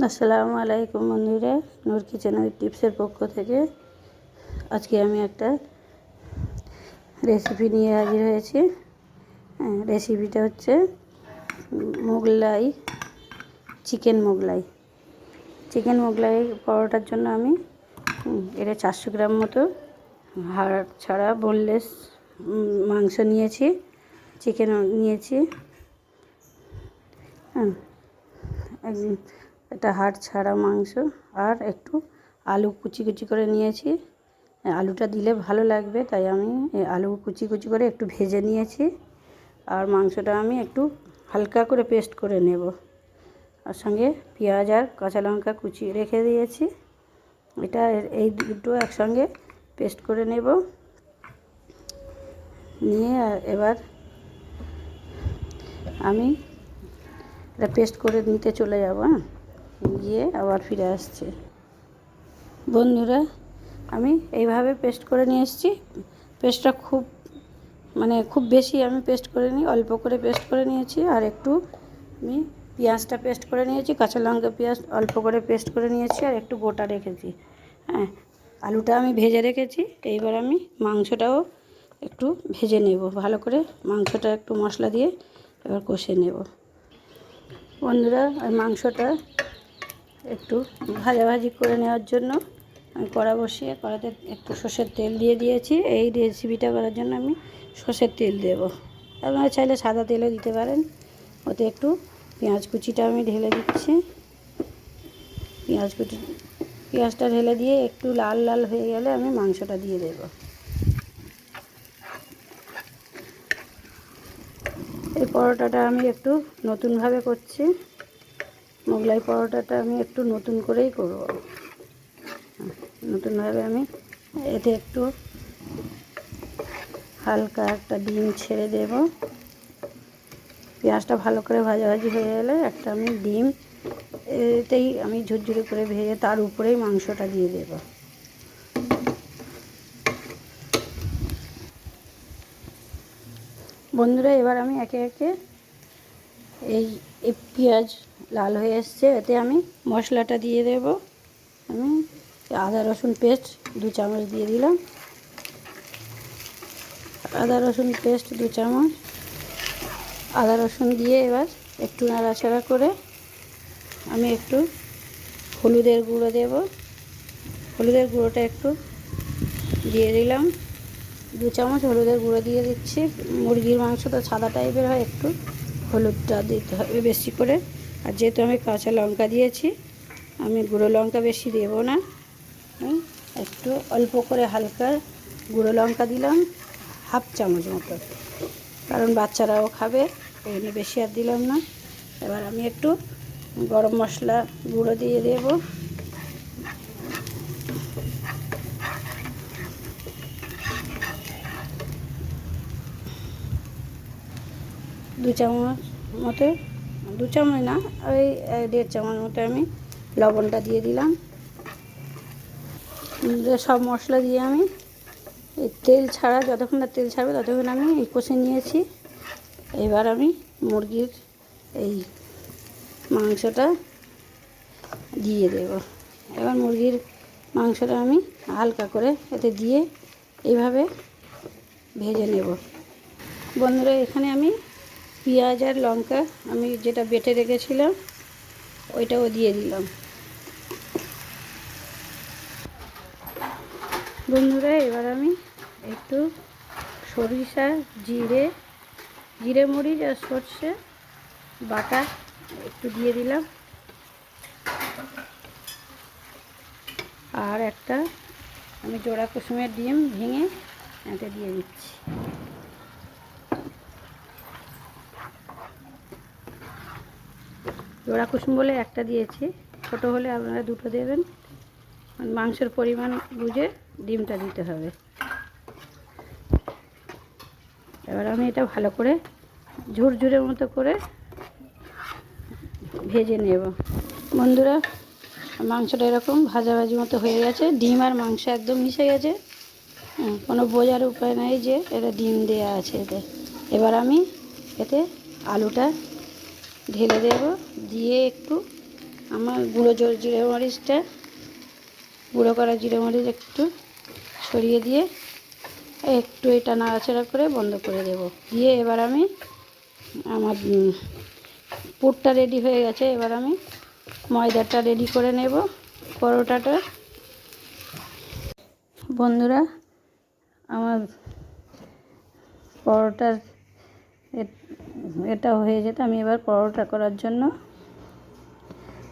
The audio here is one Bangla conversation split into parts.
আসসালামু আলাইকুম বন্ধুরা নূর কিচেন উইথ টিপসের পক্ষ থেকে। আজকে আমি একটা রেসিপি নিয়ে হাজির হয়েছি। হ্যাঁ, রেসিপিটা হচ্ছে মোগলাই চিকেন মোগলাই। চিকেন মোগলাই পরোটার জন্য আমি এটা চারশো গ্রাম মতো হাড় ছাড়া বোনলেস মাংস নিয়েছি চিকেন নিয়েছি। হ্যাঁ এটা হাড় ছাড়া মাংস আর একটু আলু কুচি কুচি করে নিয়েছি। আলুটা দিলে ভালো লাগবে, তাই আমি আলু কুচি কুচি করে একটু ভেজে নিয়েছি। আর মাংসটা আমি একটু হালকা করে পেস্ট করে নেব। আর সঙ্গে পেঁয়াজ আর কাঁচা লঙ্কা কুচি রেখে দিয়েছি। এটা এই দুটো একসঙ্গে পেস্ট করে নেব। নিয়ে এবার আমি এটা পেস্ট করে নিতে চলে যাব হ্যাঁ? গিয়ে আবার ফিরে আসছে। বন্ধুরা, আমি এইভাবে পেস্ট করে নিয়ে এসেছি। পেস্টটা খুব মানে খুব বেশি আমি পেস্ট করে নিই অল্প করে পেস্ট করে নিয়েছি। আর একটু আমি পেঁয়াজটা পেস্ট করে নিয়েছি, কাঁচা লঙ্কা পেঁয়াজ অল্প করে পেস্ট করে নিয়েছি, আর একটু গোটা রেখেছি। হ্যাঁ আলুটা আমি ভেজে রেখেছি। এইবার আমি মাংসটাও একটু ভেজে নেব। ভালো করে মাংসটা একটু মশলা দিয়ে এবার কষে নেব। বন্ধুরা, ওই মাংসটা একটু ভাজাভাজি করে নেওয়ার জন্য আমি কড়া বসিয়ে কড়াতে একটু সর্ষের তেল দিয়ে দিয়েছি। এই রেসিপিটা করার জন্য আমি সর্ষের তেল দেব। আপনারা চাইলে সাদা তেলও দিতে পারেন। ওতে একটু পেঁয়াজ কুচিটা আমি ঢেলে দিচ্ছি। পেঁয়াজ কুচি, পেঁয়াজটা ঢেলে দিয়ে একটু লাল লাল হয়ে গেলে আমি মাংসটা দিয়ে দেবো। এই পরোটাটা আমি একটু নতুনভাবে করছি। মোগলাই পরোটাটা আমি একটু নতুন করেই করব। নতুনভাবে আমি এতে একটু হালকা একটা ডিম ছেড়ে দেব। পেঁয়াজটা ভালো করে ভাজাভাজি হয়ে গেলে একটা আমি ডিম, এতেই আমি ঝুরঝুরে করে ভেজে তার উপরেই মাংসটা দিয়ে দেবো। বন্ধুরা, এবার আমি একে একে এই পেঁয়াজ লাল হয়ে এসছে, এতে আমি মশলাটা দিয়ে দেব। আমি আদা, রসুন পেস্ট দু চামচ দিয়ে দিলাম। আদা, রসুন পেস্ট দু চামচ। আদা, রসুন দিয়ে এবার একটু নাড়াচাড়া করে আমি একটু হলুদের গুঁড়ো দেব। হলুদের গুঁড়োটা একটু দিয়ে দিলাম। দু চামচ হলুদের গুঁড়ো দিয়ে দিচ্ছি। মুরগির মাংস তো সাদা টাইপের হয়, একটু হলুদটা দিতে হবে বেশি করে। আর যেহেতু আমি কাঁচা লঙ্কা দিয়েছি, আমি গুঁড়ো লঙ্কা বেশি দেবো না। একটু অল্প করে হালকা গুঁড়ো লঙ্কা দিলাম, হাফ চামচ মতো। কারণ বাচ্চারাও খাবে ওই জন্য বেশি আর দিলাম না। এবার আমি একটু গরম মশলা গুঁড়ো দিয়ে দেবো। দু চামচ মতো দু চামচ না, ওই দেড় চামচ মতো আমি লবণটা দিয়ে দিলাম। সব মশলা দিয়ে আমি এই তেল ছাড়া, যতক্ষণ না তেল ছাড়বে ততক্ষণ আমি কষে নিয়েছি। এবার আমি মুরগির এই মাংসটা দিয়ে দেব। এবার মুরগির মাংসটা আমি হালকা করে এতে দিয়ে এইভাবে ভেজে নেব। বন্ধুরা, এখানে আমি পেঁয়াজ আর লঙ্কা আমি যেটা বেটে রেখেছিলাম, ওইটাও দিয়ে দিলাম। বন্ধুরা, এবার আমি একটু সরিষা, জিরে জিরে মরিচ আর সর্ষে বাটা একটু দিয়ে দিলাম। আর একটা আমি জোড়া কুসুমের ডিম ভেঙে এতে দিয়ে দিচ্ছি। জোড়া কুসুম বলে একটা দিয়েছি। ছোট হলে আপনারা দুটো দেবেন। মাংসের পরিমাণ বুঝে ডিমটা দিতে হবে। এবার আমি এটা ভালো করে ঝুরঝুরের মতো করে ভেজে নেব। বন্ধুরা মাংসটা এরকম ভাজাভাজি মতো হয়ে গেছে। ডিম আর মাংস একদম মিশে গেছে। হ্যাঁ, কোনো বোঝার উপায় নাই যে এটা ডিম দেওয়া আছে এতে। এবার আমি এতে আলুটা ঢেলে দেব, দিয়ে একটু আমার গুঁড়ো জোর জিরে মরিচটা, গুঁড়ো করা জিরে মরিচ একটু ছড়িয়ে দিয়ে একটু এটা নাড়াচাড়া করে বন্ধ করে দেব। দিয়ে এবার আমি আমার পুরটা রেডি হয়ে গেছে, এবার আমি ময়দাটা রেডি করে নেব পরোটাটা। বন্ধুরা, আমার পরোটার এটা হয়ে যেত আমি এবার পরোটা করার জন্য।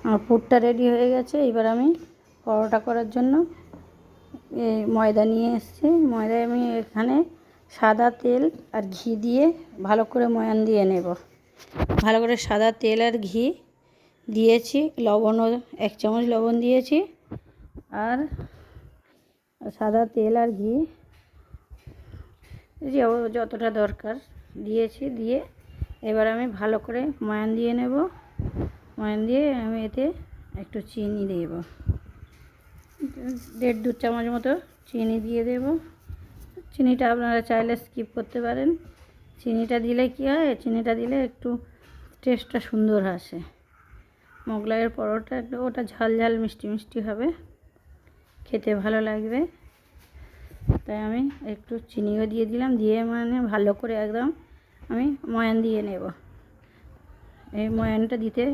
আমার পুরটা রেডি হয়ে গেছে, এবার আমি পরোটা করার জন্য এই ময়দা নিয়ে এসেছি। ময়দায় আমি এখানে সাদা তেল আর ঘি দিয়ে ভালো করে ময়ান দিয়ে নেব। ভালো করে সাদা তেল আর ঘি দিয়েছি, লবণও এক চামচ লবণ দিয়েছি। আর সাদা তেল আর ঘি যতটা দরকার দিয়েছি, দিয়ে এবার আমি ভালো করে ময়ান দিয়ে নেব। ময়ান দিয়ে আমি এতে একটু চিনি দেব। দেড় দু চামচ মতো চিনি দিয়ে দেব। চিনিটা আপনারা চাইলে স্কিপ করতে পারেন। চিনিটা দিলে কি হয়? চিনিটা দিলে একটু টেস্টটা সুন্দর আসে। মোগলাইয়ের পরোটা একটু ওটা ঝাল ঝাল, মিষ্টি মিষ্টি হবে। খেতে ভালো লাগবে। তাই আমি একটু চিনিও দিয়ে দিলাম। দিয়ে মানে ভালো করে একদম আমি ময়ান দিয়ে নেব। এই ময়ানটা দিতে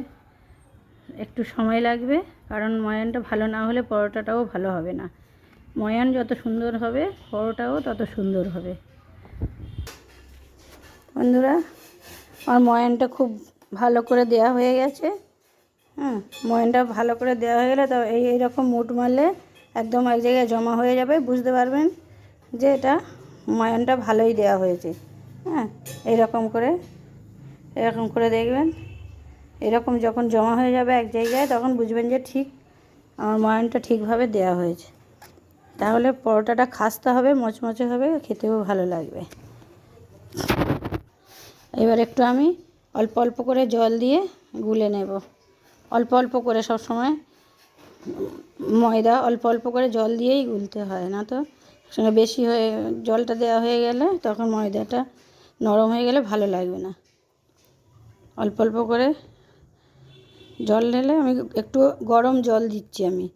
একটু সময় লাগবে, কারণ ময়ানটা ভালো না হলে পরোটাটাও ভালো হবে না। ময়ান যত সুন্দর হবে, পরোটাও তত সুন্দর হবে। বন্ধুরা, আমার ময়ানটা খুব ভালো করে দেয়া হয়ে গেছে। হ্যাঁ ময়ানটা ভালো করে দেওয়া হয়ে গেলে তো এই এইরকম মুট মারলে একদম এক জায়গায় জমা হয়ে যাবে, বুঝতে পারবেন যে এটা ময়ানটা ভালোই দেওয়া হয়েছে। হ্যাঁ এইরকম করে, এরকম করে দেখবেন। এরকম যখন জমা হয়ে যাবে এক জায়গায়, তখন বুঝবেন যে ঠিক আমার ময়নটা ঠিকভাবে দেওয়া হয়েছে। তাহলে পরোটাটা খাস্তা হবে, মচমচে হবে, খেতেও ভালো লাগবে। এবার একটু আমি অল্প অল্প করে জল দিয়ে গুলে নেব। অল্প অল্প করে সব সময় ময়দা অল্প অল্প করে জল দিয়েই গুলতে হয়, না তো? সঙ্গে বেশি হয়ে, জলটা দেওয়া হয়ে গেলে তখন ময়দাটা নরম হয়ে গেলে ভালো লাগবে না। অল্প অল্প করে জল ঢেলে আমি একটু গরম জল দিচ্ছি আমি।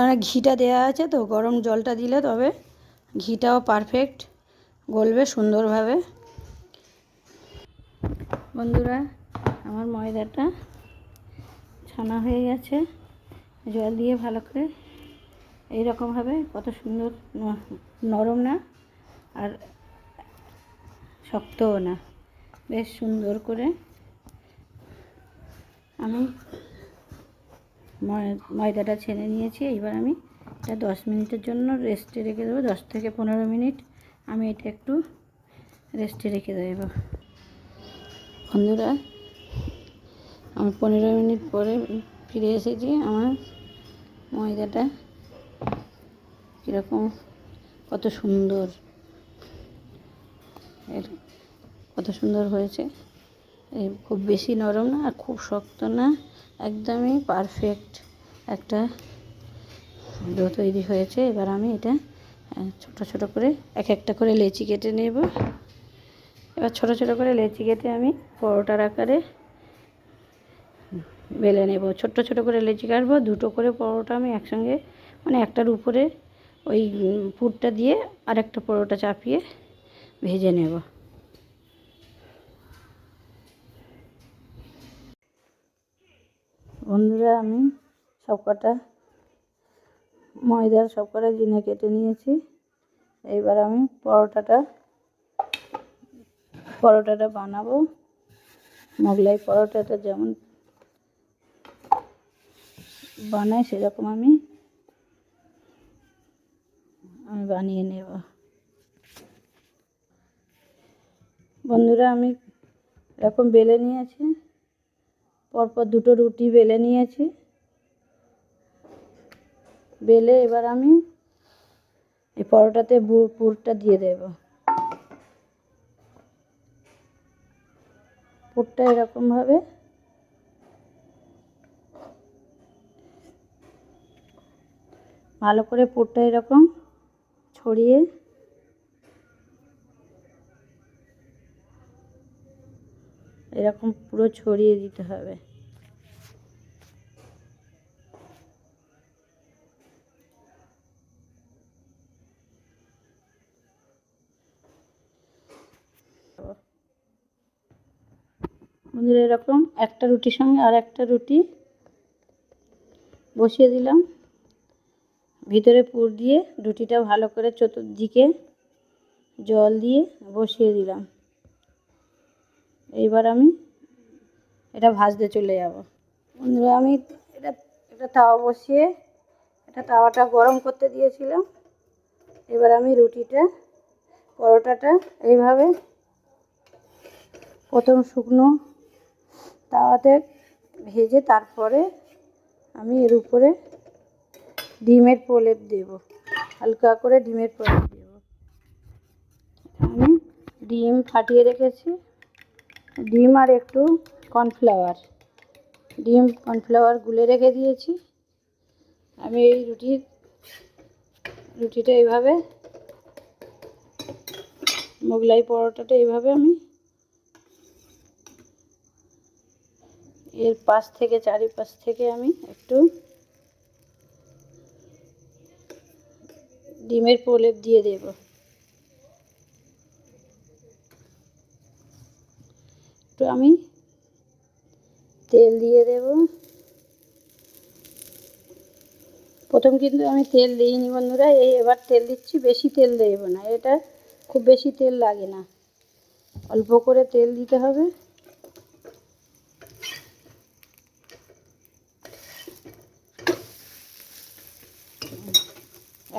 আর ঘিটা দেওয়া আছে তো, গরম জলটা দিলে তবে ঘিটাও পারফেক্ট গলবে সুন্দরভাবে। বন্ধুরা, আমার ময়দাটা ছানা হয়ে গেছে। জল দিয়ে ভালো করে এইরকমভাবে, কত সুন্দর, নরম না। আর শক্তও না। বেশ সুন্দর করে আমি ময়- ময়দাটা ছেড়ে নিয়েছি। এবার আমি এটা দশ মিনিটের জন্য রেস্টে রেখে দেবো। দশ থেকে পনেরো মিনিট আমি এটা একটু রেস্টে রেখে দেবো বন্ধুরা, আমি পনেরো মিনিট পরে ফিরে এসেছি। আমার ময়দাটা কীরকম, কত সুন্দর। এর কত সুন্দর হয়েছে। খুব বেশি নরম না, আর খুব শক্ত না, একদমই পারফেক্ট একটা ডো তৈরি হয়েছে। এবার আমি এটা ছোট ছোট করে এক একটা করে লেচি কেটে নেব। এবার ছোট ছোট করে লেচি কেটে আমি পরোটার আকারে বেলে নেব। ছোট্ট ছোট করে লেচি কাটবো, দুটো করে পরোটা আমি একসঙ্গে মানে একটার উপরে ওই পুরটা দিয়ে আরেকটা পরোটা চাপিয়ে ভেজে নেব। বন্ধুরা, আমি সব কটা ময়দার সব কটা জিনে কেটে নিয়েছি। এইবার আমি পরোটাটা পরোটাটা বানাবো। মোগলাই পরোটাটা যেমন বানাই, সেরকম আমি আমি বানিয়ে নেব। বন্ধুরা, আমি এরকম বেলে নিয়েছি, পরপর দুটো রুটি বেলে নিয়েছি। বেলে এবার আমি এই পরোটাতে পুরটা দিয়ে দেব। পুরটা এরকমভাবে ভালো করে পুরটা এরকম ছড়িয়ে এরকম পুরো ছড়িয়ে দিতে হবে। বন্ধুরা, এরকম একটা রুটির সঙ্গে আর একটা রুটি বসিয়ে দিলাম। ভিতরে পুর দিয়ে রুটিটা ভালো করে চতুর্দিকে জল দিয়ে বসিয়ে দিলাম। এইবার আমি এটা ভাজতে চলে যাব। বন্ধুরা, আমি এটা এটা তাওয়া বসিয়ে, এটা তাওয়াটা গরম করতে দিয়েছিলাম। এবার আমি রুটিটা, পরোটাটা এইভাবে প্রথম শুকনো তাওয়াতে ভেজে তারপরে আমি এর উপরে ডিমের প্রলেপ দেব। হালকা করে ডিমের প্রলেপ দেব। আমি ডিম ফাটিয়ে রেখেছি। ডিম আর একটু কর্নফ্লাওয়ার। ডিম, কর্নফ্লাওয়ার গুলে রেখে দিয়েছি। আমি এই রুটির রুটিটা এইভাবে, মোগলাই পরোটাটা এইভাবে আমি এর পাশ থেকে, চারিপাশ থেকে আমি একটু ডিমের প্রলেপ দিয়ে দেব। আমি তেল দিয়ে দেব। প্রথম কিন্তু আমি তেল দিইনি বন্ধুরা, এই এবার তেল দিচ্ছি, বেশি তেল দেব না, এটা খুব বেশি তেল লাগে না। অল্প করে তেল দিতে হবে।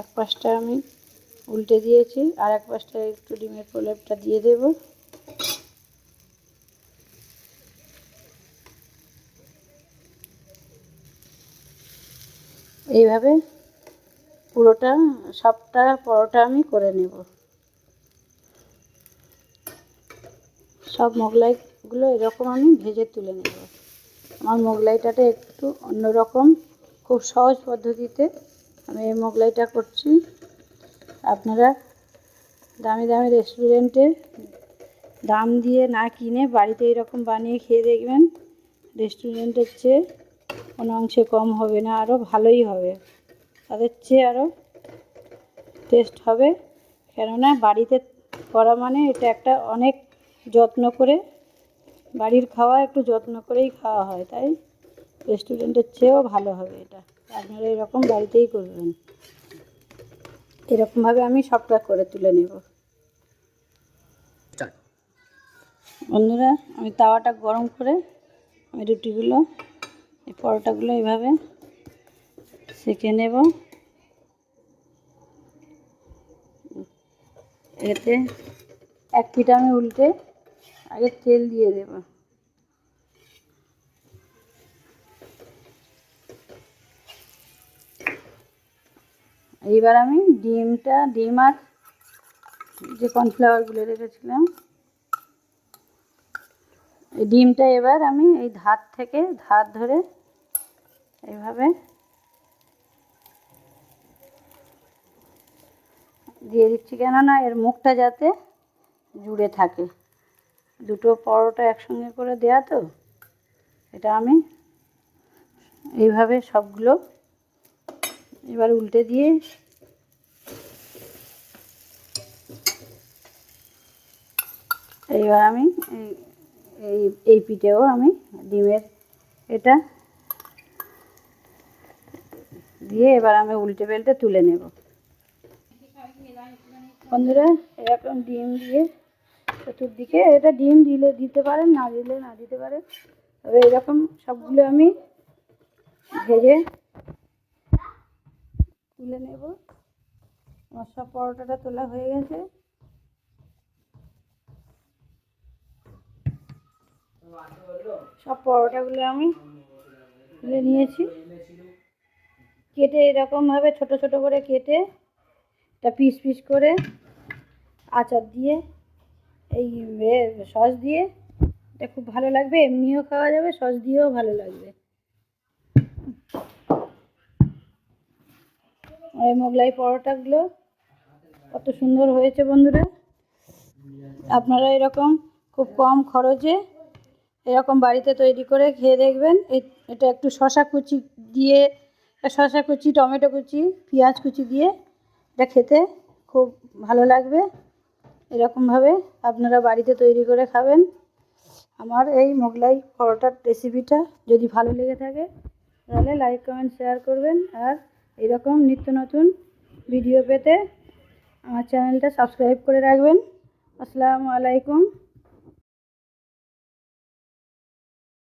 এক পাশটা আমি উল্টে দিয়েছি, আর এক পাশটা একটু ডিমের প্রলেপটা দিয়ে দেব। এইভাবে পুরোটা, সবটা, পরোটা আমি করে নেব। সব মোগলাইগুলো এরকম আমি ভেজে তুলে নেব। আমার মোগলাইটাটা একটু অন্যরকম, খুব সহজ পদ্ধতিতে আমি এই মোগলাইটা করছি। আপনারা দামি দামি রেস্টুরেন্টে দাম দিয়ে না কিনে বাড়িতে এরকম বানিয়ে খেয়ে দেখবেন। রেস্টুরেন্টের চেয়ে কোনো অংশে কম হবে না আরও ভালোই হবে। তাদের চেয়ে আরও টেস্ট হবে। কেননা বাড়িতে করা মানে এটা একটা অনেক যত্ন করে বাড়ির খাওয়া একটু যত্ন করেই খাওয়া হয় তাই? রেস্টুরেন্টের চেয়েও ভালো হবে এটা। আপনারা এরকম বাড়িতেই করবেন। এরকমভাবে আমি সবটা করে তুলে নেব। বন্ধুরা আমি তাওয়াটা গরম করে আমি রুটিগুলো এই পরোটাগুলো এইভাবে সেঁকে নেব। এতে এক পিঠ আমি উল্টে আগে তেল দিয়ে দেবো। এইবার আমি ডিমটা, ডিম আর যে কর্নফ্লাওয়ারগুলো রেখেছিলাম ডিমটা এবার আমি এই ধার থেকে, ধার ধরে এইভাবে দিয়ে দিচ্ছি। কেননা এর মুখটা যাতে জুড়ে থাকে। দুটো পরোটা একসঙ্গে করে দেয়া তো। এটা আমি এইভাবে সবগুলো এবার উল্টে দিয়ে এইবার আমি এই এই এই পিঠেও আমি ডিমের এটা দিয়ে এবার আমি উল্টে পাল্টে তুলে নেব। বন্ধুরা, এরকম ডিম দিয়ে চতুর্দিকে এটা ডিম দিলে দিতে পারেন, না দিলে না দিতে পারেন। তবে এরকম সবগুলো আমি ভেজে তুলে নেব। আমার সব পরোটাটা তোলা হয়ে গেছে। সব পরোটাগুলো আমি তুলে নিয়েছি। কেটে এরকমভাবে ছোট ছোট করে কেটে এটা পিস পিস করে আচার দিয়ে, এই সস দিয়ে, এটা খুব ভালো লাগবে, এমনিও খাওয়া যাবে, সস দিয়েও ভালো লাগবে। আর এই মোগলাই পরোটাগুলো কত সুন্দর হয়েছে বন্ধুরা। আপনারা এরকম খুব কম খরচে এরকম বাড়িতে তৈরি করে খেয়ে দেখবেন। এটা একটু শশা কুচি দিয়ে শশা কুচি, টমেটো কুচি, পেঁয়াজ কুচি দিয়ে এটা খেতে খুব ভালো লাগবে। এরকমভাবে আপনারা বাড়িতে তৈরি করে খাবেন। আমার এই মোগলাই পরোটার রেসিপিটা যদি ভালো লেগে থাকে, তাহলে লাইক, কমেন্ট, শেয়ার করবেন। আর এরকম নিত্য নতুন ভিডিও পেতে আমার চ্যানেলটা সাবস্ক্রাইব করে রাখবেন। আসসালামু আলাইকুম।